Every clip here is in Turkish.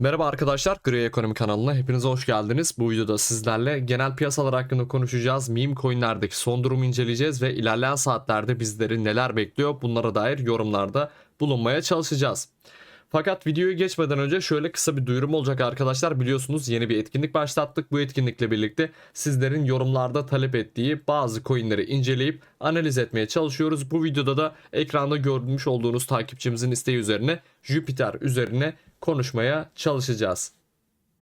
Merhaba arkadaşlar, Gri Ekonomi kanalına hepiniz hoş geldiniz. Bu videoda sizlerle genel piyasalar hakkında konuşacağız. Meme coinlerdeki son durumu inceleyeceğiz ve ilerleyen saatlerde bizleri neler bekliyor bunlara dair yorumlarda bulunmaya çalışacağız. Fakat videoyu geçmeden önce şöyle kısa bir duyurum olacak arkadaşlar. Biliyorsunuz yeni bir etkinlik başlattık. Bu etkinlikle birlikte sizlerin yorumlarda talep ettiği bazı coinleri inceleyip analiz etmeye çalışıyoruz. Bu videoda da ekranda görmüş olduğunuz takipçimizin isteği üzerine Jupiter üzerine konuşmaya çalışacağız.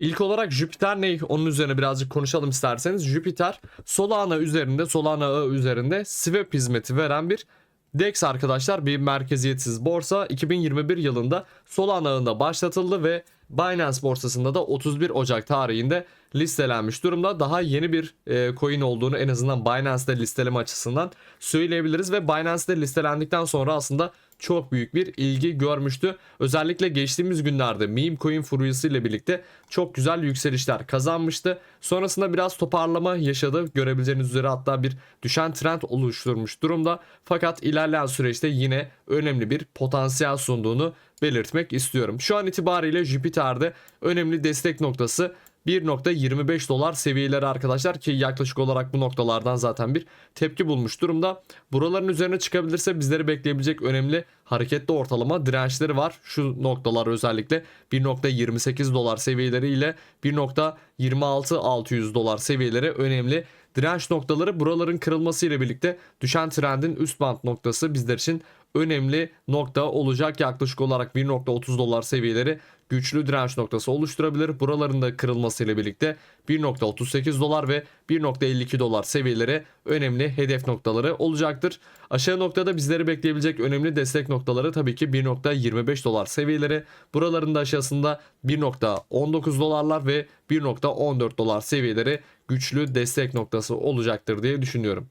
İlk olarak Jupiter ne? Onun üzerine birazcık konuşalım isterseniz. Jupiter Solana üzerinde, Solana ağı üzerinde swap hizmeti veren bir DEX arkadaşlar bir merkeziyetsiz borsa 2021 yılında Solana ağında başlatıldı ve Binance borsasında da 31 Ocak tarihinde listelenmiş durumda. Daha yeni bir e, coin olduğunu en azından Binance'de listeleme açısından söyleyebiliriz ve Binance'de listelendikten sonra aslında çok büyük bir ilgi görmüştü. Özellikle geçtiğimiz günlerde meme coin furyası ile birlikte çok güzel yükselişler kazanmıştı. Sonrasında biraz toparlama yaşadı. Görebileceğiniz üzere hatta bir düşen trend oluşturmuş durumda. Fakat ilerleyen süreçte yine önemli bir potansiyel sunduğunu belirtmek istiyorum. Şu an itibariyle Jupiter'de önemli destek noktası 1.25 dolar seviyeleri arkadaşlar ki yaklaşık olarak bu noktalardan zaten bir tepki bulmuş durumda. Buraların üzerine çıkabilirse bizleri bekleyebilecek önemli hareketli ortalama dirençleri var. Şu noktalar özellikle 1.28 dolar seviyeleri ile 1.26 600 dolar seviyeleri önemli direnç noktaları buraların kırılması ile birlikte düşen trendin üst band noktası bizler için önemli nokta olacak. Yaklaşık olarak 1.30 dolar seviyeleri güçlü direnç noktası oluşturabilir. Buraların da kırılmasıyla birlikte 1.38 dolar ve 1.52 dolar seviyeleri önemli hedef noktaları olacaktır. Aşağı noktada bizleri bekleyebilecek önemli destek noktaları tabii ki 1.25 dolar seviyeleri. Buraların da aşağısında 1.19 dolarlar ve 1.14 dolar seviyeleri güçlü destek noktası olacaktır diye düşünüyorum.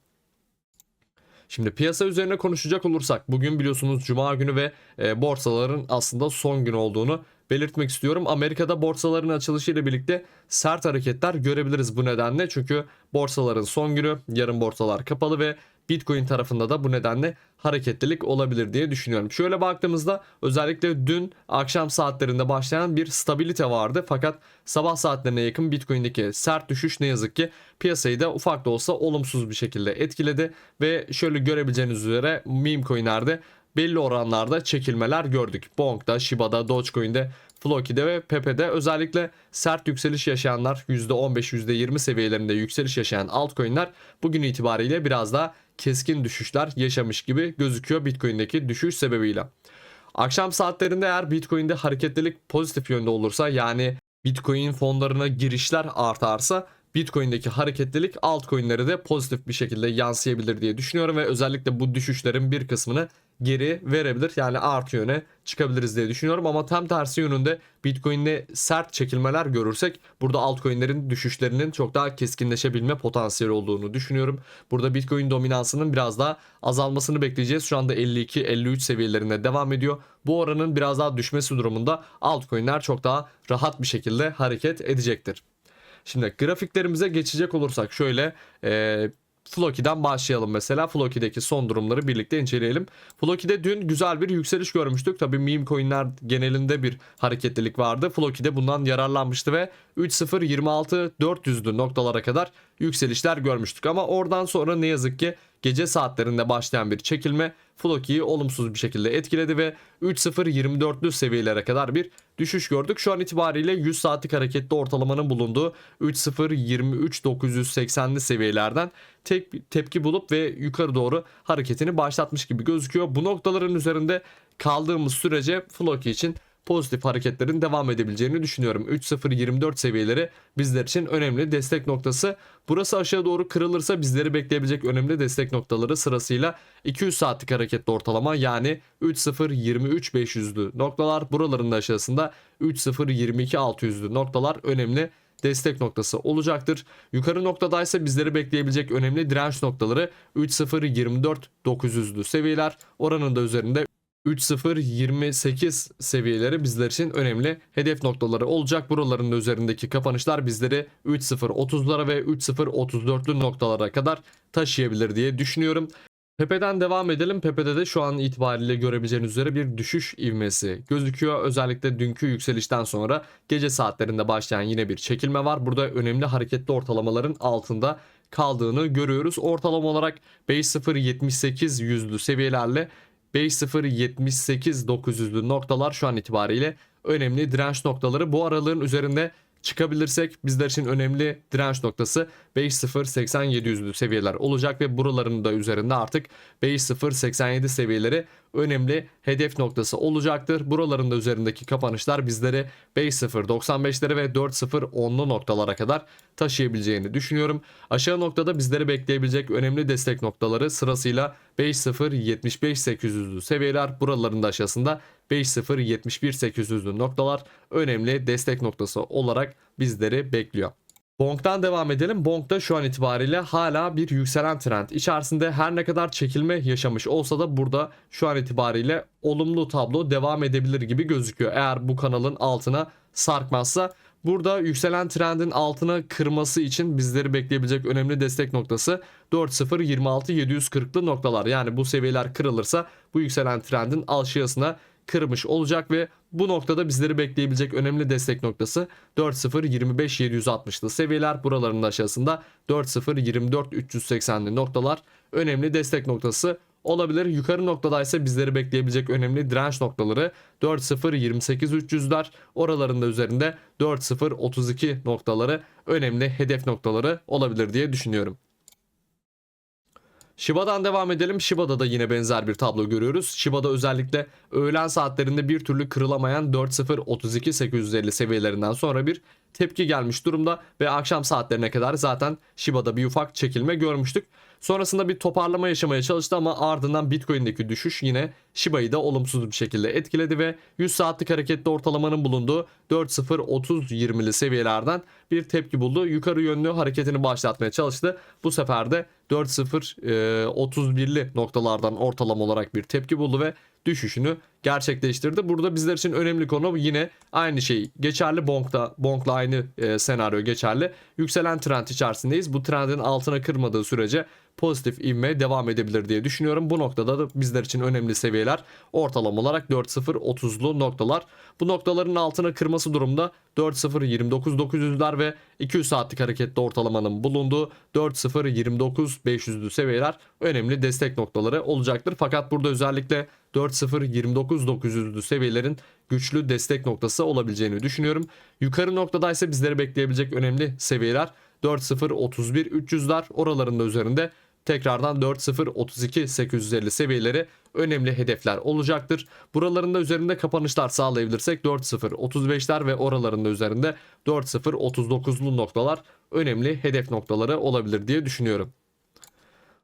Şimdi piyasa üzerine konuşacak olursak bugün biliyorsunuz cuma günü ve e, borsaların aslında son gün olduğunu belirtmek istiyorum. Amerika'da borsaların açılışı ile birlikte sert hareketler görebiliriz bu nedenle. Çünkü borsaların son günü, yarın borsalar kapalı ve Bitcoin tarafında da bu nedenle hareketlilik olabilir diye düşünüyorum. Şöyle baktığımızda özellikle dün akşam saatlerinde başlayan bir stabilite vardı. Fakat sabah saatlerine yakın Bitcoin'deki sert düşüş ne yazık ki piyasayı da ufak da olsa olumsuz bir şekilde etkiledi. Ve şöyle görebileceğiniz üzere meme coinlerde belli oranlarda çekilmeler gördük. Bonk'da, Shiba'da, Dogecoin'de, Floki'de ve Pepe'de özellikle sert yükseliş yaşayanlar %15 %20 seviyelerinde yükseliş yaşayan altcoin'ler bugün itibariyle biraz daha keskin düşüşler yaşamış gibi gözüküyor Bitcoin'deki düşüş sebebiyle. Akşam saatlerinde eğer Bitcoin'de hareketlilik pozitif yönde olursa yani Bitcoin fonlarına girişler artarsa Bitcoin'deki hareketlilik altcoin'lere de pozitif bir şekilde yansıyabilir diye düşünüyorum ve özellikle bu düşüşlerin bir kısmını geri verebilir. Yani artı yöne çıkabiliriz diye düşünüyorum ama tam tersi yönünde Bitcoin'de sert çekilmeler görürsek burada altcoin'lerin düşüşlerinin çok daha keskinleşebilme potansiyeli olduğunu düşünüyorum. Burada Bitcoin dominansının biraz daha azalmasını bekleyeceğiz. Şu anda 52-53 seviyelerinde devam ediyor. Bu oranın biraz daha düşmesi durumunda altcoin'ler çok daha rahat bir şekilde hareket edecektir. Şimdi grafiklerimize geçecek olursak şöyle e, Floki'den başlayalım mesela. Floki'deki son durumları birlikte inceleyelim. Floki'de dün güzel bir yükseliş görmüştük. Tabi meme coinler genelinde bir hareketlilik vardı. Floki'de bundan yararlanmıştı ve 3.026 400'lü noktalara kadar yükselişler görmüştük. Ama oradan sonra ne yazık ki gece saatlerinde başlayan bir çekilme Floki'yi olumsuz bir şekilde etkiledi ve 3.024'lü seviyelere kadar bir düşüş gördük. Şu an itibariyle 100 saatlik hareketli ortalamanın bulunduğu 3.023.980'li seviyelerden tek tepki bulup ve yukarı doğru hareketini başlatmış gibi gözüküyor. Bu noktaların üzerinde kaldığımız sürece Floki için pozitif hareketlerin devam edebileceğini düşünüyorum. 3.024 seviyeleri bizler için önemli destek noktası. Burası aşağı doğru kırılırsa bizleri bekleyebilecek önemli destek noktaları sırasıyla 200 saatlik hareketli ortalama yani 3.023.500'lü noktalar. Buraların da aşağısında 3.022 600'lü noktalar önemli destek noktası olacaktır. Yukarı noktadaysa bizleri bekleyebilecek önemli direnç noktaları 3.024 900'lü seviyeler. Oranın da üzerinde 3.028 seviyeleri bizler için önemli hedef noktaları olacak. Buraların da üzerindeki kapanışlar bizleri 3.030'lara ve 3.034'lü noktalara kadar taşıyabilir diye düşünüyorum. Pepe'den devam edelim. Pepe'de de şu an itibariyle görebileceğiniz üzere bir düşüş ivmesi gözüküyor. Özellikle dünkü yükselişten sonra gece saatlerinde başlayan yine bir çekilme var. Burada önemli hareketli ortalamaların altında kaldığını görüyoruz. Ortalama olarak 5.078 yüzlü seviyelerle 5.078 900'lü noktalar şu an itibariyle önemli direnç noktaları. Bu aralığın üzerinde çıkabilirsek bizler için önemli direnç noktası 5.08700'lü seviyeler olacak ve buraların da üzerinde artık 5.087 seviyeleri önemli hedef noktası olacaktır. Buraların da üzerindeki kapanışlar bizleri 5.095'lere ve 4.010'lu noktalara kadar taşıyabileceğini düşünüyorum. Aşağı noktada bizleri bekleyebilecek önemli destek noktaları sırasıyla 5.075-800'lü seviyeler buraların da aşağısında 5.071-800'lü noktalar önemli destek noktası olarak bizleri bekliyor. Bonk'tan devam edelim. Bonk'ta şu an itibariyle hala bir yükselen trend içerisinde her ne kadar çekilme yaşamış olsa da burada şu an itibariyle olumlu tablo devam edebilir gibi gözüküyor. Eğer bu kanalın altına sarkmazsa Burada yükselen trendin altına kırması için bizleri bekleyebilecek önemli destek noktası 4.026-740'lı noktalar. Yani bu seviyeler kırılırsa bu yükselen trendin aşağısına kırmış olacak ve bu noktada bizleri bekleyebilecek önemli destek noktası 4.025-760'lı seviyeler. Buraların aşağısında 4.024-380'li noktalar önemli destek noktası olabilir. Yukarı noktada ise bizleri bekleyebilecek önemli direnç noktaları 4.028-300'ler. Oralarında üzerinde 4.032 noktaları önemli hedef noktaları olabilir diye düşünüyorum. Shiba'dan devam edelim. Shiba'da da yine benzer bir tablo görüyoruz. Shiba'da özellikle öğlen saatlerinde bir türlü kırılamayan 4.032-850 seviyelerinden sonra bir tepki gelmiş durumda ve akşam saatlerine kadar zaten Shiba'da bir ufak çekilme görmüştük. Sonrasında bir toparlama yaşamaya çalıştı ama ardından Bitcoin'deki düşüş yine Shiba'yı da olumsuz bir şekilde etkiledi ve 100 saatlik hareketli ortalamanın bulunduğu 4.030-20'li seviyelerden bir tepki buldu. Yukarı yönlü hareketini başlatmaya çalıştı. Bu sefer de 4.031'li noktalardan ortalama olarak bir tepki buldu ve düşüşünü gerçekleştirdi. Burada bizler için önemli konu yine aynı şey geçerli. Bonk'ta Bonk'la aynı e, senaryo geçerli. Yükselen trend içerisindeyiz. Bu trendin altına kırmadığı sürece pozitif ivme devam edebilir diye düşünüyorum. Bu noktada da bizler için önemli seviyeler ortalama olarak 4.0-30'lu noktalar. Bu noktaların altına kırması durumda 4.0-29-900'ler ve 200 saatlik hareketli ortalamanın bulunduğu 4.0-29-500'lü seviyeler önemli destek noktaları olacaktır. Fakat burada özellikle 4.0-29-900'lü seviyelerin güçlü destek noktası olabileceğini düşünüyorum. Yukarı noktada ise bizleri bekleyebilecek önemli seviyeler 4.0-31-300'ler oralarında üzerinde tekrardan 4.0-32-850 seviyeleri önemli hedefler olacaktır. Buralarında üzerinde kapanışlar sağlayabilirsek 4.0-35'ler ve oralarında üzerinde 4.0-39'lu noktalar önemli hedef noktaları olabilir diye düşünüyorum.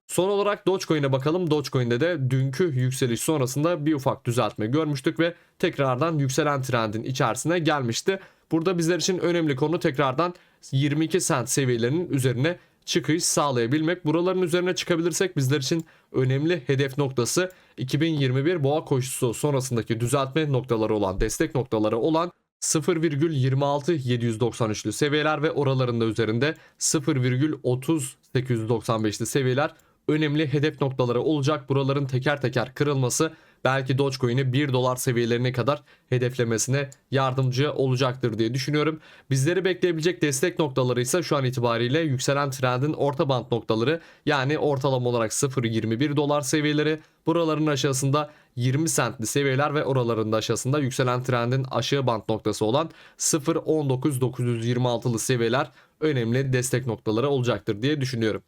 Son olarak Dogecoin'e bakalım. Dogecoin'de de dünkü yükseliş sonrasında bir ufak düzeltme görmüştük ve tekrardan yükselen trendin içerisine gelmişti. Burada bizler için önemli konu tekrardan 22 sent seviyelerinin üzerine çıkış sağlayabilmek. Buraların üzerine çıkabilirsek bizler için önemli hedef noktası 2021 boğa koşusu sonrasındaki düzeltme noktaları olan destek noktaları olan 0,26793'lü seviyeler ve oralarında üzerinde 0,30895'li seviyeler önemli hedef noktaları olacak. Buraların teker teker kırılması belki Dogecoin'i 1 dolar seviyelerine kadar hedeflemesine yardımcı olacaktır diye düşünüyorum. Bizleri bekleyebilecek destek noktaları ise şu an itibariyle yükselen trendin orta band noktaları yani ortalama olarak 0.21 dolar seviyeleri buraların aşağısında 20 centli seviyeler ve oraların da aşağısında yükselen trendin aşağı band noktası olan 0.19926'lı seviyeler önemli destek noktaları olacaktır diye düşünüyorum.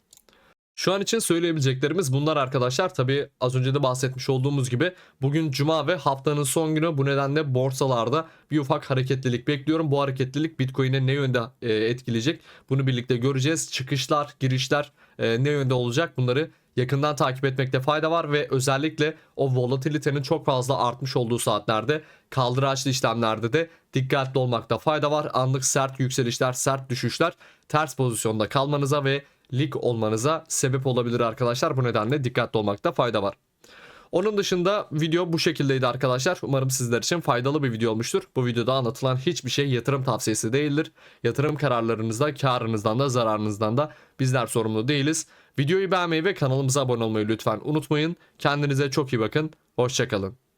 Şu an için söyleyebileceklerimiz bunlar arkadaşlar. Tabi az önce de bahsetmiş olduğumuz gibi bugün cuma ve haftanın son günü bu nedenle borsalarda bir ufak hareketlilik bekliyorum. Bu hareketlilik Bitcoin'e ne yönde e, etkileyecek bunu birlikte göreceğiz. Çıkışlar, girişler e, ne yönde olacak bunları yakından takip etmekte fayda var ve özellikle o volatilitenin çok fazla artmış olduğu saatlerde kaldıraçlı işlemlerde de dikkatli olmakta fayda var. Anlık sert yükselişler, sert düşüşler ters pozisyonda kalmanıza ve lig olmanıza sebep olabilir arkadaşlar. Bu nedenle dikkatli olmakta fayda var. Onun dışında video bu şekildeydi arkadaşlar. Umarım sizler için faydalı bir video olmuştur. Bu videoda anlatılan hiçbir şey yatırım tavsiyesi değildir. Yatırım kararlarınızda karınızdan da zararınızdan da bizler sorumlu değiliz. Videoyu beğenmeyi ve kanalımıza abone olmayı lütfen unutmayın. Kendinize çok iyi bakın. Hoşçakalın.